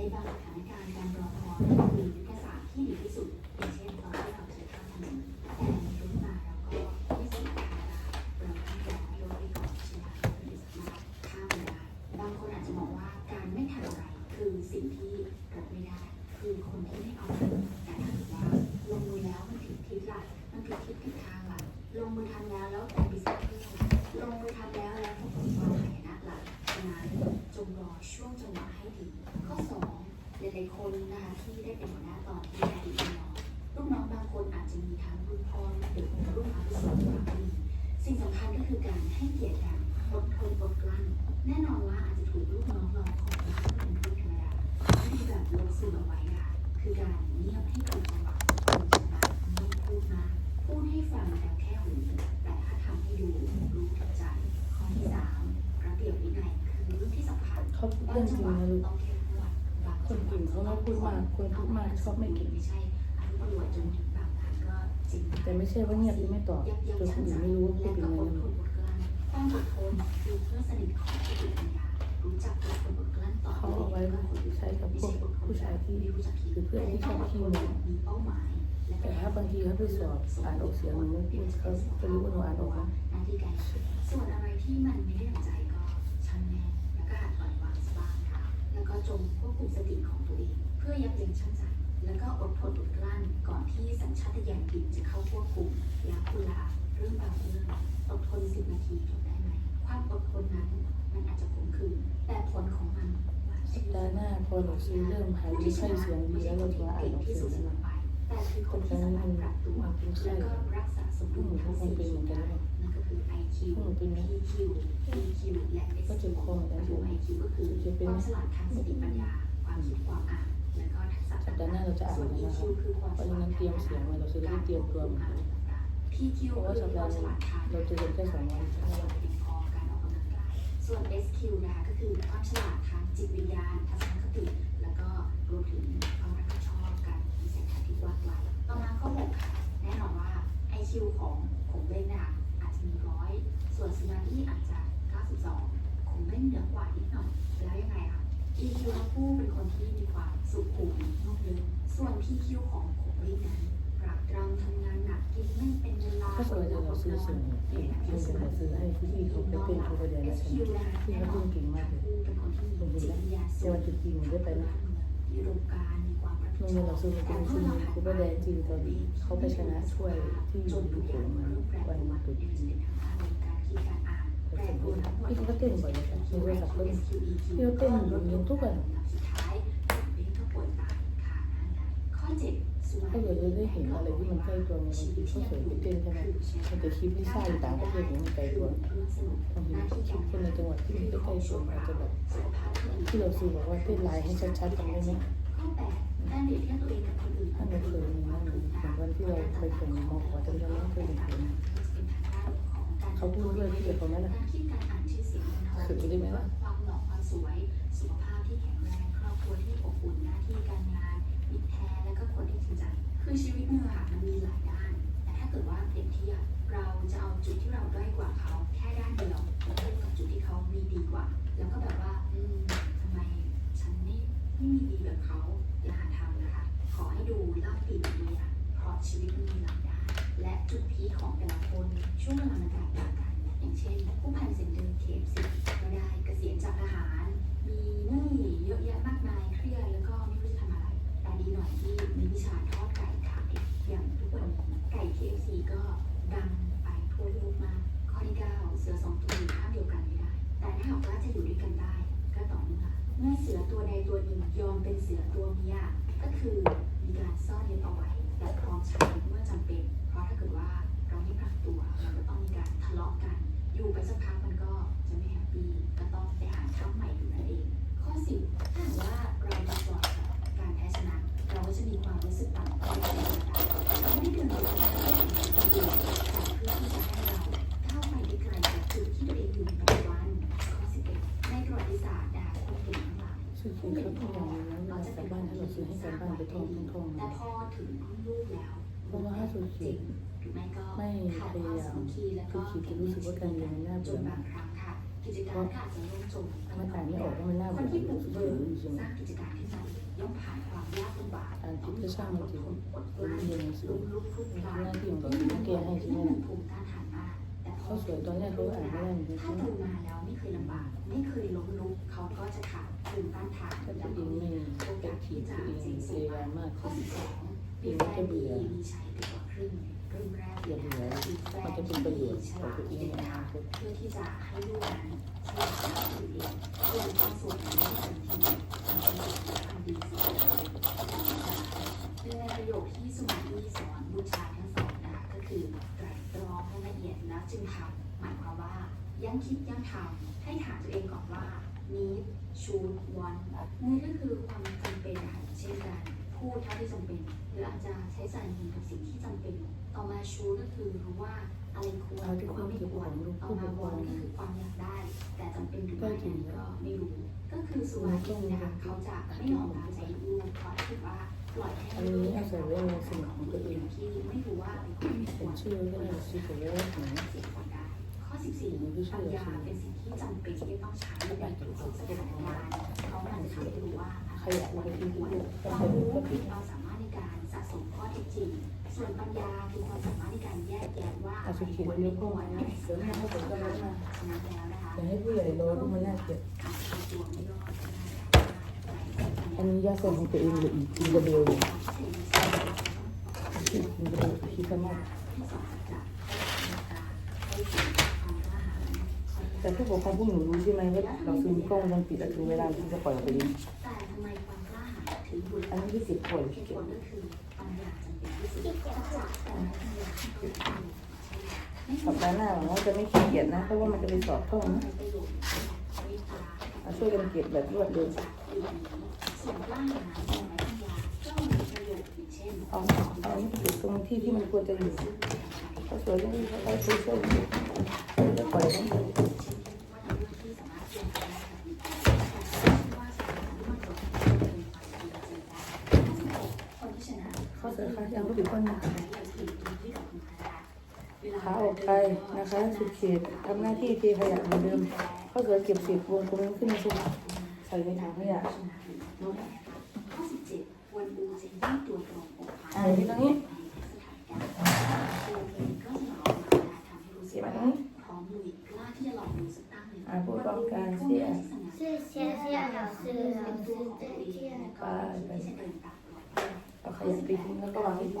ในบางสถานการณ์การรอคอยมียุทธศาสตร์ที่ดีที่สุดอย่างเช่นตอนที่เราจะข้ามถนนแต่ในรุ่นมาเราก็ไม่สามารถทำได้เราต้องรอให้รถไปก่อนใช่ไหมเราถึงสามารถข้ามได้บางคนอาจจะมองว่าการไม่ทำอะไรคือสิ่งที่รับไม่ได้ คือคนที่ไม่เอาแต่ถ้าเกิดว่าลงมือแล้วมันผิดทิศหละมันผิดทิศผิดทางละลงมือทำแล้วแล้วแต่ดิสเทลงมือทำแล้วแล้วผลความหายนะละฉะนั้นจงรอช่วงจังหวะให้ดีข้อสอง หลายๆคนนะคะที่ได้เป็นหัวหน้าตอนที่ได้ดีน้องลูกน้องบางคนอาจจะมีทั้งรุ่นพ่อหรือรุ่นอาวุโสกว่าก็มีสิ่งสำคัญก็คือการให้เกียรติกันอดทนอดกลั้นแน่นอนว่าอาจจะถูกลูกน้องเราขอว่าเป็นเรื่องธรรมดาที่แบบลงสื่อเอาไว้ค่ะคือการเงียบให้ถูกจังหวะคนสามารถไม่พูดมากพูดให้ฟังแต่แค่หูแต่ถ้าทำให้ดูรู้ถึงใจข้อที่สามระเบียบวินัยคือเรื่องที่สำคัญเขาพูดเรื่องจริงนะลูกต้อง คนเก่งเขาไม่พูดมากคนพูดมากชอบไม่เก่งไม่ใช่อนุตำรวจจนถึงบางงานก็จริงแต่ไม่ใช่ว่าเงียบหรือไม่ตอบจนคนอื่นไม่รู้ว่าพูดยังไงอดทนอดกลั้นความอดทนคือเพื่อนสนิทของสติปัญญารู้จักอดทนอดกลั้นต่อเขาเอาไว้ใช้กับพวกผู้ชายที่คือเพื่อนที่ชอบขี้โมมีเป้าหมายแต่ถ้าบางทีเขาไปสอบอ่านออกเสียงหนูไม่พูดเขาจะรู้ว่าหนูอ่านออกไหมหน้าที่กาส่วนอะไรที่มันไม่ได้ดังใจก็ จงควบคุมสติของตัวเอง เพื่อยับยั้งชั่งใจ แล้วก็อดทนอดกลั้นก่อนที่สัญชาตญาณดิบจะเข้าควบคุมแล้วคุณล่ะเรื่องบางเรื่องอดทนสิบนาทีทนได้ไหมความอดทนนั้นมันอาจจะขมขื่นแต่ผลของมันหวานสัชื่ปนดาห์หน้าพอหนูซื้อเริ่มหายดีไข้เสียงดีแล้วเราจะมาอ่านออกที่เสียสุงดแล้วเสมนะอไปแต่คือคนที่สามารถปรับตัวแล้วก็รักษาสมดุลทั้งสี่อย่างได้นั่นก็คือ IQ PQ EQ และ ก็เจ็บคอเหมือนกัน รวม IQ ก็คือความฉลาดทางสติปัญญา ความคิดความอ่านและก็ทักษะสัปดาห์หน้าเราจะอ่านนแล้วนะคะคือความเพราะฉะนั้นเตรียมเสียงไว้เราจะได้เตรียมตัวเหมือนกัน PQ เพราะว่าสัปคือคามดาห์ฉนี้ลาดทางเราจะเรียนแค่สองวันการออกกำลังกายส่วน SQ นะคะก็คือความฉลาดทางจิตวิญญาณทัศนคติ แล้วก็รวมถึงความรับผิดชอบการมีสัญชาติกว้างไกลต่อมาข้อ6ค่ะแน่นอนว่า IQ ของผมเล่นนะคะอาจจะมีร้อย ส่วนสมาธิอาจจะ 92ผมเล่นเหนือกว่านิดหน่อย แล้วยังไงคะ EQ ทั้งคู่เป็นคนที่มีความสุขุมนุ่มลึก ส่วน PQ ของผมเล่นั้นปรักตรำทำงานหนักกินไม่เป็นเวลาถ้าสมมติเราซื้อสียงเก่งที่จะมาซื้อให้พี่พี่เขาไปเต้นเขาไปเรียนแล้วใช่ไหมพี่เขาเก่งมากเลยเป็นคนที่มีจิตวิญญาณในสูงวันจุดจริงได้ไปนะมีอุดมการณ์มีความรับผิดโรงชเรียนเราบซื้อมาเป็นซื้อคูเปแดงจริงตอนนี้เขาไปชนะช่วยที่อยู่ที่ผมมาวันจุดจริงพี่เขาก็เต้นบ่อยเลยค่ะมีโทรศัพท์เล่นพี่เขาเต้นโรงเรียนทุกวัน สุดท้ายเป็นก็ป่วยตายค่ะนั่ นแหละข้อเจ็ดสุรรณถ้าเกิดเราได้เห็นอะไรที่มันใกล้ตัวในบางทีเขาสวยไปเต้นใช่ไหมมันจะคลิปที่สร้างอยู่ต่างประเทศอย่างมันไกลตัวบางทีคลิปคนในจังหวัดที่มันใกล้ตัวอาจจะแบบที่เราซื้อบอกว่าเต้นลายให้ชัดๆกันได้ไหมการเปรียบเทียบตัวเองกับคนอื่นถ้าเราเคยมีนั่นเหมือนวันที่เราไปแข่งมอขอแต่เราไม่เคยเห็นเขาพูดด้วยที่เกี่ยวกับนั้นแหละคือได้ไหมล่ะ เกิดว่าเปรียบเทียบเราจะเอาจุดที่เราด้อยกว่าเขาแค่ด้านเดียว ถ้าหากว่าจะอยู่ด้วยกันได้ก็ต่อเมื่อเมื่อเสือตัวใดตัวหนึ่งยอมเป็นเสือตัวเมียก็คือมีการซ่อนเล็บเอาไว้และพร้อมใช้เมื่อจำเป็น เพราะถ้าเกิดว่าเราไม่ปรับตัวเราก็ต้องมีการทะเลาะกัน หลายซื้อกินครับทองเลยนะเวลากบบ้านถ้าเราซื้อให้กลับบ้านไปทองทองทองแต่พอถึงลูกแล้วเพราะว่าถ้าสูญเสียไม่ก็ไม่พความยายามมัคคีแล้วก็คือคิดจะรู้สึกว่าการเรียนน่าเบื่อนบางครั้งค่ะกิจการก็อาจจะล่มจมมันอ่านไม่ออกว่ามันน่าเบื่นอที่หปรืลูอกเบิกสร้างกิจการขึ้นมาย่อมผ่านความยากลำบากอ่านคิดก็ช่างมันจริงอดกลั้นเรียนหนังสือลุกลุกคลุกคลานหน้าที่ของเราที่ที่แกให้ใช่ไหมภูมิต้านทาน เขาสวยตอนแรกเขาอ่านไม่ได้เหมือนกันถ้าโตมาแล้วไม่เคยลำบาก ไม่เคยล้มลุกเขาก็จะขาดภูมิต้านทานถ้าและตัวเองไม่โอกาสที่จะเองเสี่ยงพสูงมากข้อสิบสองเอมีแฟก็นเบื่ดีอมีใช้ไปกว่าครึ่งเริ่มแรกเบื่อมีแฟมันนจะเป็นประโยชน์ฉต่อลาดตัวเองเด็ดขาดเพื่อที่จะให้ลูกนั้นช่วยเหลือตัวเองเรื่องความสุขในทันทีมันเป็นสิ่งที่ทำดีสิเป็นในประโยคที่สุมาลีสอนบุตรชา คะก็คือไตรตรองให้ละเอียดแล้วจึงทำหมายความว่ายังคิดยังทำให้ถามตัวเองก่อนว่า need should want นี่ก็คือความจำเป็นค่ะเช่นการพูดเท่าที่จำเป็น หรืออาจจะใช้จ่ายเงินกับสิ่งที่จำเป็น ต่อมา should ก็คือรู้ว่าอะไรควรเอาหที่รือคุว่าณไม่เก็บคขวอรงลูกต่อผู้ปมากคร want องก็คือความอยากได้แต่จำ เป็นหรือได้ไม่จริงก็ไม่รู้ก็คือสุวรรณนะคะเขาจะไม่มองตามใจลูกเพราะคิดว่าปล่อยให้อันนี้อาศัยไว้ในสมองของตัวเองที่ไม่รู้ว่าอะไรเป็นชื่อก็ได้ชื่อผมเรียกว่าหนูเสียคนได้ข้อ14ปัญญาเป็นสิ่งที่จำเป็นที่ต้องใช้ในทุกๆสถานการณ์เพราะมันจะทำให้รู้ว่าใครอยากควไปรที่ไม่ควรลูกก็ความรู้ก็คืผิอดควาสามารถ สมข้อเท็จจริง ส่วนปัญญาคือความสามารถในการแยกแยะว่าอาจจะเขียนควรไม่ควรมาะเดี๋ยวแม่ให้ผมก็รับมาฉะนั้นแล้วนะคะแต่ให้ผู้ใหญ่รอก็มันน่าเกลียดอาะวไม่รอดก็ได้อันนี้ยาใส่ของตัวเองเลยอีกกินกระเบลเลยกินกระเบลคิดมากที่สองจะให้ความกล้าหาญแต่ผู้ปกครองพวกหนูรู้ใช่ไหมว่าเราซื้อกล้องวงจรปิดอะถึงเวลาที่จะปล่อยออกไปเองแต่ทำไมความกล้าหาญถึงบุญอันนี้ที่สิบปล่อยเก็บลก็คือปัญญาจำเป็นที่เกิดขึ้น สัปดาห์หน้าหวังว่าจะไม่ขี้เกียจนะ เพราะว่ามันจะไปสอบท่องนะช่วยกันเก็บแบบรวดเร็วเอาเอาเก็บตรงที่ที่มันควรจะอยู่ก็สวยยังดีเขาได้ช่วยช่วย ผิวก็หนาขาออกไปนะคะสุดเขตทำหน้าที่เทขยะเหมือนเดิมก็เกิดเก็บเศษวงตรงนั้ขึ้นมาใส่ในถังขยะอ่าที่ตรงนี้เสียบตรงนี้อ่าพูดพร้อมกันเสียเสียเสียเสียเสียเสียเสียะไปทิ้งแล้วก็วางไว้ที่